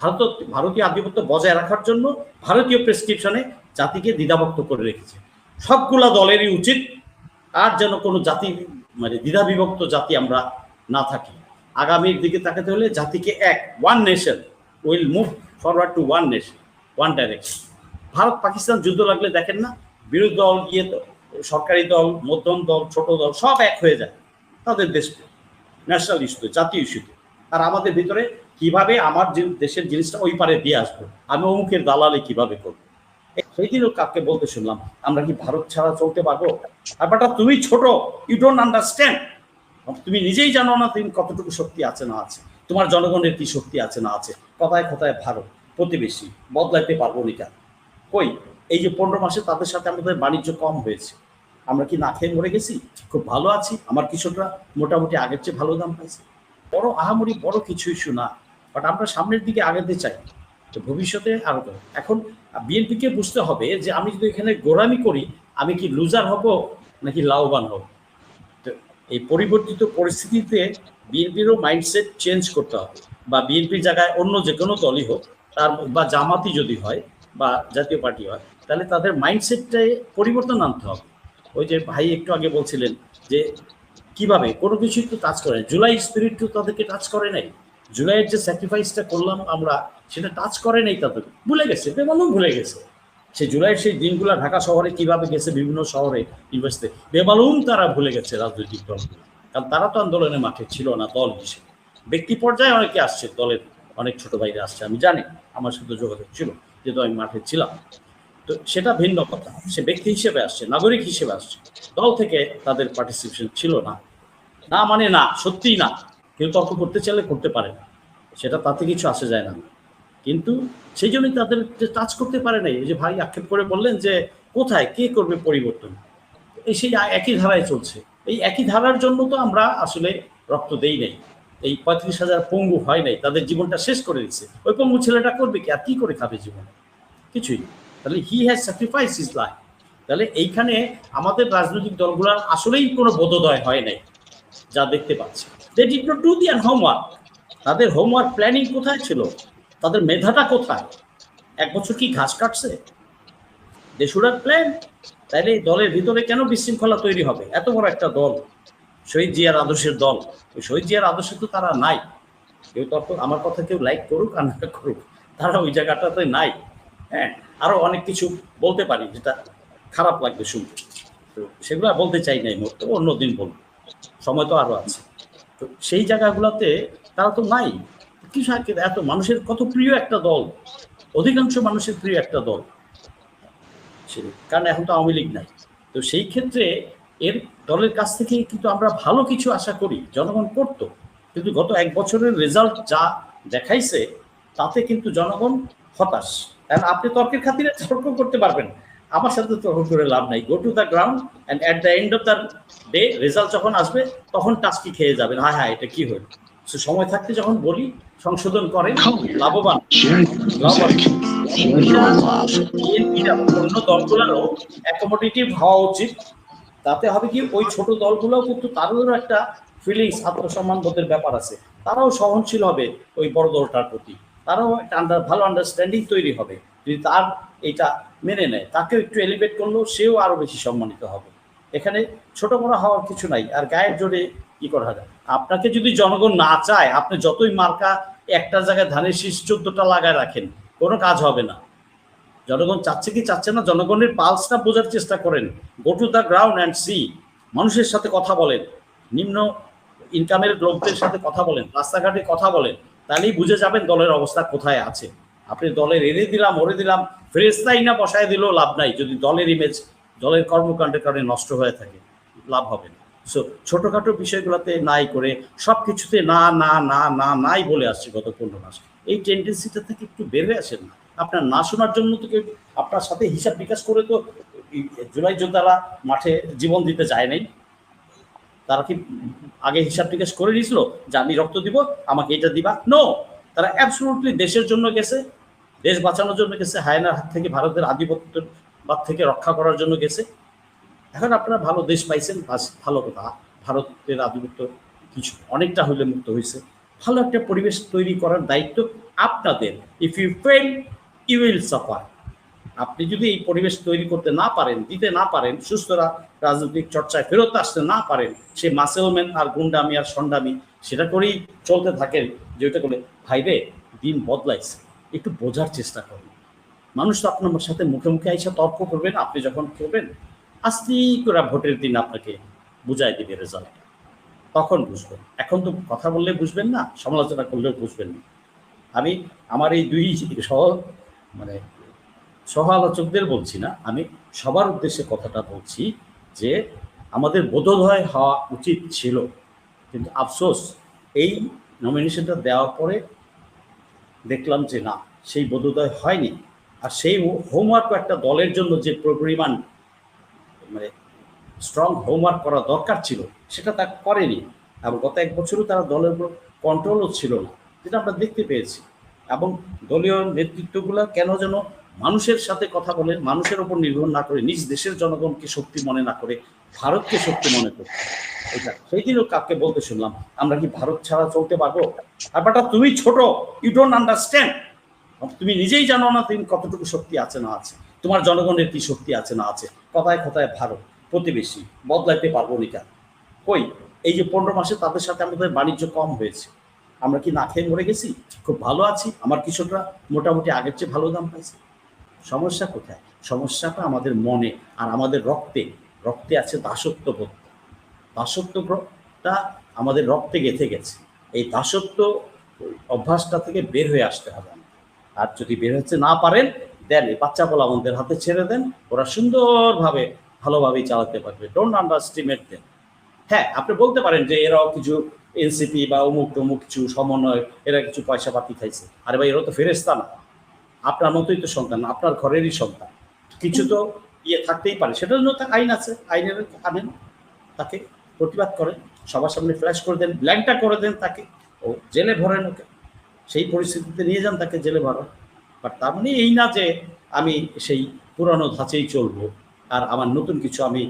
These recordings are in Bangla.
ভারত ভারতীয় আধিপত্য বজায় রাখার জন্য ভারতীয় প্রেসক্রিপশনে জাতিকে দ্বিধাভক্ত করে রেখেছে। সবগুলা দলেরই উচিত আর যেন কোনো জাতি মানে দ্বিধাবিভক্ত জাতি আমরা না থাকি। আগামীর দিকে তাকাতে হলে জাতিকে এক one nation will move forward to one nation one direction Bharat Pakistan যুদ্ধ লাগলে দেখেন না, বিরোধী দল তো- সরকারি দল, মধ্যম দল, ছোট দল সব এক হয়ে যায়। তাদের দেশ ন্যাশনাল ইস্যুতে জাতীয় ইস্যুতে আর আমাদের ভিতরে কীভাবে আমার দেশের জিনিসটা ওই পারে দিয়ে আসব? আমি অমুকের দালালে কীভাবে করব? সেই দিনও কাকে বলতে শুনলাম, আমরা কি ভারত ছাড়া চলতে পারব? বাটা তুমি ছোট ইউ ডোন্ট আন্ডারস্ট্যান্ড তুমি নিজেই জানো না তুমি কতটুকু শক্তি আছে না আছে। তোমার জনগণের কি শক্তি আছে না আছে। কথায় কথায় ভারত, প্রতিবেশী, বদলাইতে পারব নি কেন? কই? এই যে পনেরো মাসে তাদের সাথে আমাদের বাণিজ্য কম হয়েছে। আমরা কি না খেয়ে মরে গেছি? খুব ভালো আছি। আমার কৃষকরা মোটামুটি আগের চেয়ে ভালো দাম পাইছে। বড় আহামরি বড় কিছু ইস্যু না বাট আমরা সামনের দিকে আগাতে চাই তো ভবিষ্যতে আরও। এখন বিএনপিকে বুঝতে হবে যে আমি যদি এখানে গোড়ামি করি, আমি কি লুজার হব নাকি লাভবান হব? তো এই পরিবর্তিত পরিস্থিতিতে বিএনপিরও মাইন্ডসেট চেঞ্জ করতে হবে। বা বিএনপির জায়গায় অন্য যে কোনো দলই হোক, তার বা জামাতি যদি হয় বা জাতীয় পার্টি হয়, তাহলে তাদের মাইন্ডসেটটায় পরিবর্তন আনতে হবে। ওই যে ভাই একটু আগে বলছিলেন যে কীভাবে কোনো কিছুই তো টাচ করে জুলাই স্পিরিট তো তাদেরকে টাচ করে নাই। জুলাইয়ের যে স্যাক্রিফাইসটা করলাম আমরা, সেটা টাচ করে নাই তাদের। ভুলে গেছে, বেমালুম ভুলে গেছে। সে জুলাইয়ের সেই দিনগুলো ঢাকা শহরে কীভাবে গেছে, বিভিন্ন শহরে ইউনিভার্সিটি বেমালুম তারা ভুলে গেছে রাজনৈতিক দলগুলো। কারণ তারা তো আন্দোলনের মাঠে ছিল না দল হিসেবে। ব্যক্তি পর্যায়ে অনেকে আসছে, দলের অনেক ছোট বাইরে আসছে, আমি জানি, আমার সাথে যোগাযোগ ছিল, যেহেতু আমি মাঠে ছিলাম। তো সেটা ভিন্ন কথা, সে ব্যক্তি হিসেবে আসছে, নাগরিক হিসেবে আসছে। দল থেকে তাদের পার্টিসিপেশন ছিল না। না মানে না, সত্যিই না। কেউ তর্ক করতে চাইলে করতে পারে না। সেটা তাতে কিছু আসে যায় না। কিন্তু সেই জন্যই তাদের টাচ করতে পারে নাই, এই যে ভাই আক্ষেপ করে বললেন যে, কোথায়, কে করবে পরিবর্তন? এই সেই একই ধারায় চলছে। এই একই ধারার জন্য তো আমরা আসলে রক্ত দেই নাই। এই পঁয়ত্রিশ হাজার পঙ্গু হয় নাই, তাদের জীবনটা শেষ করে দিচ্ছে। ওই পঙ্গু ছেলেটা করবে কি? আর কি করে খাবে জীবনে? কিছুই তাহলে he has sacrifice his life তাহলে এইখানে আমাদের রাজনৈতিক দলগুলোর আসলেই কোনো বোধোদয় হয় নাই, যা দেখতে পাচ্ছি। They did not do their homework তাদের হোমওয়ার্ক প্ল্যানিং কোথায় ছিল? তাদের মেধাটা কোথায়? এক বছর কি ঘাস কাটছে? দে শুড হ্যাভ প্ল্যান তাইলে দলের ভিতরে কেন বিশৃঙ্খলা তৈরি হবে? এত বড় একটা দল, শহীদ জিয়ার আদর্শের দল। ওই শহীদ জিয়ার আদর্শে তো তারা নাই। কেউ তখন আমার কথা কেউ লাইক করুক আর না করুক, তারা ওই জায়গাটাতে নাই। হ্যাঁ আরও অনেক কিছু বলতে পারি যেটা খারাপ লাগবে শুনতে। তো সেগুলো বলতে চাই না এই মুহূর্তে অন্যদিন বলব। সময় তো আরও আছে। তো সেই জায়গাগুলোতে তারা তো নাই। কি এত মানুষের কত প্রিয় একটা দল? অধিকাংশ মানুষের প্রিয় একটা দল। কারণ এখন তো আওয়ামী লীগ নাই। তো সেই ক্ষেত্রে এর দলের কাছ থেকে কিন্তু আমরা ভালো কিছু আশা করি, জনগণ করতো। কিন্তু গত এক বছরের রেজাল্ট যা দেখাইছে, তাতে কিন্তু জনগণ হতাশ। কারণ আপনি তর্কের খাতিরে তর্ক করতে পারবেন আমার সাথে তর্ক করে লাভ নাই। Go to the ground and at the end of the day result যখন আসবে তখন টাস্কি খেয়ে যাবেন। হ্যাঁ হ্যাঁ এটা কি হলো? So, সময় থাকতে যখন বলি সংশোধন করেন লাভবান। অন্য দলগুলোরও অ্যাকোমোডেটিভ হওয়া উচিত। তাতে হবে কি ওই ছোট দলগুলোও কিন্তু তাদেরও একটা ফিলিংস আত্মসম্মান বোধের ব্যাপার আছে। তারাও সহনশীল হবে ওই বড় দলটার প্রতি। তারাও একটা আন্ডার ভালো আন্ডারস্ট্যান্ডিং তৈরি হবে। যদি তার এটা মেনে নেয়, তাকেও একটু এলিভেট করলেও সেও আরও বেশি সম্মানিত হবে। এখানে ছোট বড় হওয়ার কিছু নাই, আর গায়ের জোরে কি করা যায়? আপনাকে যদি জনগণ না চায়, আপনি যতই মার্কা একটা জায়গায় ধানের শীষ চোদ্দটা লাগায় রাখেন, কোনো কাজ হবে না। জনগণ চাচ্ছে কি চাচ্ছে না, জনগণের পালসটা বোঝার চেষ্টা করেন। Go to the ground and see মানুষের সাথে কথা বলেন। নিম্ন ইনকামের লোকদের সাথে কথা বলেন, রাস্তাঘাটে কথা বলেন। তাহলেই বুঝে যাবেন দলের অবস্থা কোথায় আছে। আপনি দলের এড়ে দিলাম, ওরে দিলাম ফ্রেস্তাই না বসায় দিলেও লাভ নাই। যদি দলের ইমেজ দলের কর্মকাণ্ডের কারণে নষ্ট হয়ে থাকে, লাভ হবে না। সো ছোটখাটো বিষয়গুলোতে নাই করে সব কিছুতে না না না না, নাই বলে আসছে গত পনেরো মাস। এই টেন্ডেন্সিটা থেকে একটু বেড়ে আসেন না। আপনার না শোনার জন্য তো কেউ আপনার সাথে হিসাব বিকাশ করে তো জুলাই যোদ্ধারা মাঠে জীবন দিতে যায় নাই। তারা কি আগে হিসাব টিকাস করে নিয়েছিল? যে আমি রক্ত দিব, আমাকে এটা দিবা? নো তারা অ্যাবসলুটলি দেশের জন্য গেছে। দেশ বাঁচানোর জন্য গেছে, হায়নার হাত থেকে ভারতের আধিপত্য বাদ থেকে রক্ষা করার জন্য গেছে। এখন আপনারা ভালো দেশ পাইছেন ভালো কথা, ভারতের আধিপত্য কিছু অনেকটা হইলে মুক্ত হয়েছে ভালো একটা পরিবেশ তৈরি করার দায়িত্ব আপনাদের। If you fail you will suffer আপনি যদি এই পরিবেশ তৈরি করতে না পারেন, দিতে না পারেন, সুস্থরা রাজনৈতিক চর্চায় ফেরত আসতে না পারেন, সে মাসেলম্যান আর গুন্ডামি আর সন্ডামি, সেটা করেই চলতে থাকেন, যে ওটা করলে ভাইরে, দিন বদলাইছে। একটু বোঝার চেষ্টা করুন। মানুষ তো আপনার সাথে মুখে মুখে আইসা তর্ক করবেন, আপনি যখন করবেন, আস্তে করে ভোটের দিন আপনাকে বুঝাই দিবে রেজাল্ট তখন বুঝবেন। এখন তো কথা বললে বুঝবেন না, সমালোচনা করলেও বুঝবেন না। আমি আমার এই দুই সহ মানে সহ আলোচকদের বলছি না, আমি সবার উদ্দেশ্যে কথাটা বলছি যে আমাদের বোধোদয় হওয়া উচিত ছিল। কিন্তু আফসোস, এই নমিনেশনটা দেওয়ার পরে দেখলাম যে না, সেই বোধোদয় হয়নি। আর সেই হোমওয়ার্কও একটা দলের জন্য যে পরিমাণ মানে স্ট্রং হোমওয়ার্ক করা দরকার ছিল, সেটা তা করেনি। এবং গত এক বছরও তারা দলের উপর কন্ট্রোলও ছিল না, যেটা আমরা দেখতে পেয়েছি। এবং দলীয় নেতৃত্বগুলো কেন যেন মানুষের সাথে কথা বলে, মানুষের ওপর নির্ভর না করে, নিজ দেশের জনগণকে শক্তি মনে না করে, ভারতকে শক্তি মনে করে। এটা, সেই দিনও কাকে বলতে শুনলাম, আমরা কি ভারত ছাড়া চলতে পারব? বাটা তুমি ছোট ইউ ডোন্ট আন্ডারস্ট্যান্ড তুমি নিজেই জানো না তুমি কতটুকু শক্তি আছে না আছে, তোমার জনগণের কি শক্তি আছে না আছে, কথায় কথায় ভারত, প্রতিবেশী, বদলাইতে পারব নি কই, এই যে পনেরো মাসে তাদের সাথে আমাদের বাণিজ্য কম হয়েছে, আমরা কি না খেয়ে মরে গেছি? খুব ভালো আছি, আমার কৃষকরা মোটামুটি আগের চেয়ে ভালো দাম পাইছে। সমস্যা কোথায়? সমস্যাটা আমাদের মনে আর আমাদের রক্তে রক্তে আছে দাসত্ববোধ। দাসত্বটা আমাদের রক্তে গেঁথে গেছে। এই দাসত্ব অভ্যাসটা থেকে বের হয়ে আসতে হবে আর যদি বের হতে না পারেন, দেন বাচ্চা বলা আমাদের হাতে ছেড়ে দেন। ওরা সুন্দরভাবে, ভালোভাবেই চালাতে পারবে। ডোন্ট আন্ডারস্টিমেট দেন হ্যাঁ আপনি বলতে পারেন যে এরাও কিছু এনসিপি বা অমুক টমুক কিছু সমন্বয়, এরা কিছু পয়সা পাতি খাইছে। আরে ভাই, এরা তো ফেরেস্তা না। আপনার মতোই তো সন্তান, আপনার ঘরেরই সন্তান। কিছু তো ইয়ে থাকতেই পারে। সেটার জন্য আইন আছে। আইনের আনেন তাকে প্রতিবাদ করেন সবার সামনে ফ্ল্যাশ করে দেন ব্ল্যাঙ্কটা করে দেন তাকে। ও জেলে ভরেন ওকে। সেই পরিস্থিতিতে নিয়ে যান তাকে জেলে ভরান। বাট তার মানে এই না যে আমি সেই পুরানো ধাঁচেই চলবো আর আমার নতুন কিছু আমি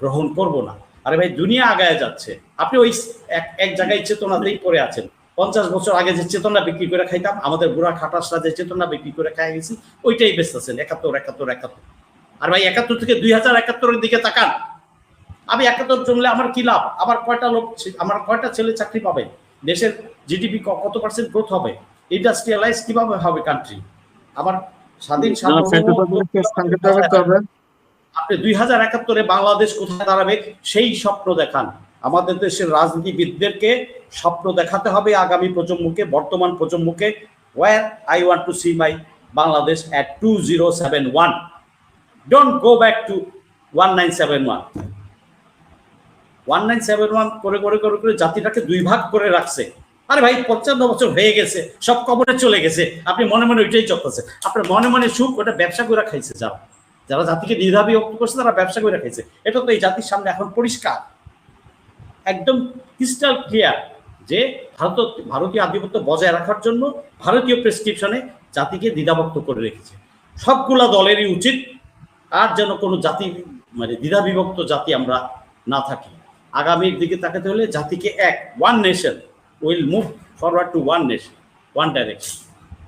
গ্রহণ করব না। আরে ভাই, দুনিয়া আগায় যাচ্ছে। আপনি ওই এক এক জায়গায় চেতনাতেই পড়ে আছেন। পঞ্চাশ বছর আগে যে চেতনা বিক্রি করে খাইতাম, আমাদের বুড়া খাটাসরা যে চেতনা বিক্রি করে খাই গেছি, ওইটাই বেচতেছেন। একাত্তর একাত্তর একাত্তর। আর ভাই, একাত্তর থেকে দুই হাজার একাত্তরের দিকে তাকান। আমি একাত্তর জমলে আমার কি লাভ? আমার কয়টা লোক আমার কয়টা ছেলে চাকরি পাবে? দেশের জিডিপি কত পার্সেন্ট গ্রোথ হবে? ইন্ডাস্ট্রিয়ালাইজ কীভাবে হবে কান্ট্রি আমার স্বাধীন আপনি দুই হাজার একাত্তরে বাংলাদেশ কোথায় দাঁড়াবে? সেই স্বপ্ন দেখান। আমাদের দেশের রাজনীতিবিদদেরকে স্বপ্ন দেখাতে হবে আগামী প্রজন্মকে বর্তমান প্রজন্মকে। War I want to see my Bangladesh at two zero seven one don't go back to one nine seven one one nine seven one করে করে করে করে জাতিটাকে দুই ভাগ করে রাখছে। আরে ভাই, পঞ্চান্ন বছর হয়ে গেছে, সব কবরে চলে গেছে, আপনি মনে মনে ওইটাই চলতেছে। আপনার মনে মনে সুখ, ওটা ব্যবসা করে খাইছে যারা। যারা জাতিকে দ্বিধা বিভক্ত করছে, তারা ব্যবসা করে খাইছে। এটা তো এই জাতির সামনে এখন পরিষ্কার। একদম ক্রিস্টাল ক্লিয়ার যে ভারত, ভারতীয় আধিপত্য বজায় রাখার জন্য ভারতীয় প্রেসক্রিপশনে জাতিকে দ্বিধাভক্ত করে রেখেছে। সবগুলা দলেরই উচিত, আর যেন কোনো জাতি মানে দ্বিধা বিভক্ত জাতি আমরা না থাকি। আগামীর দিকে তাকাতে হলে জাতিকে এক one nation will move forward to one nation one direction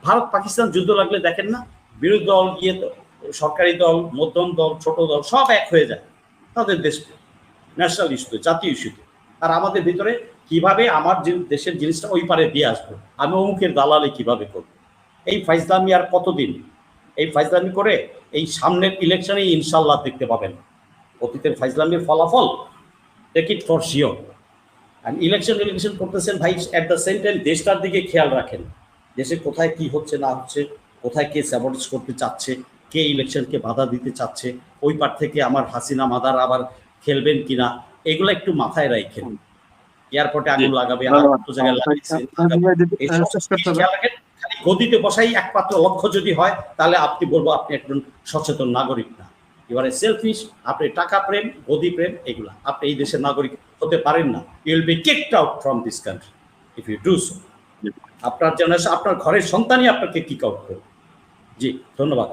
Bharat Pakistan যুদ্ধ লাগলে দেখেন না, বিরোধী দল গিয়ে সরকারি দল, মধ্যম দল, ছোট দল, সব এক হয়ে যায়। তাদের দেশ ন্যাশনাল ইস্যুতে জাতীয় ইস্যুতে আর আমাদের ভিতরে কীভাবে আমার দেশের জিনিসটা ওই পারে দিয়ে আসব? আমি অমুকের দালালে কীভাবে করব? এই ফাইজলামি আর কতদিন? এই ফাইজলামি করে এই সামনের ইলেকশনে ইনশাল্লাহ দেখতে পাবেন। অতীতের ফাইজলামির ফলাফল টেক ইট ফর শিওর আর ইলেকশন ইলেকশন করতেছেন ভাই অ্যাট দ্য সেম টাইম দেশটার দিকে খেয়াল রাখেন। দেশে কোথায় কি হচ্ছে না হচ্ছে কোথায় কে স্যাবর্টিস করতে চাচ্ছে কে ইলেকশনকে বাধা দিতে চাচ্ছে ওই পার থেকে আমার হাসিনা মাদার আবার খেলবেন কিনা এগুলো একটু মাথায় রাখেন। এয়ারপোর্টে আগুন লাগাবে জায়গায় খেয়াল রাখেন। খালি গদিতে বসাই একমাত্র লক্ষ্য যদি হয় তাহলে আপনি বলব আপনি একজন সচেতন নাগরিক না। এবারে সেলফিশ আপনি টাকা প্রেম, গদি প্রেম, এগুলা। আপনি এই দেশের নাগরিক হতে পারেন না। You will be kicked out from this country if you do so আপনার জেনারেশন আপনার ঘরের সন্তানই আপনাকে কিক আউট করবে। জি, ধন্যবাদ।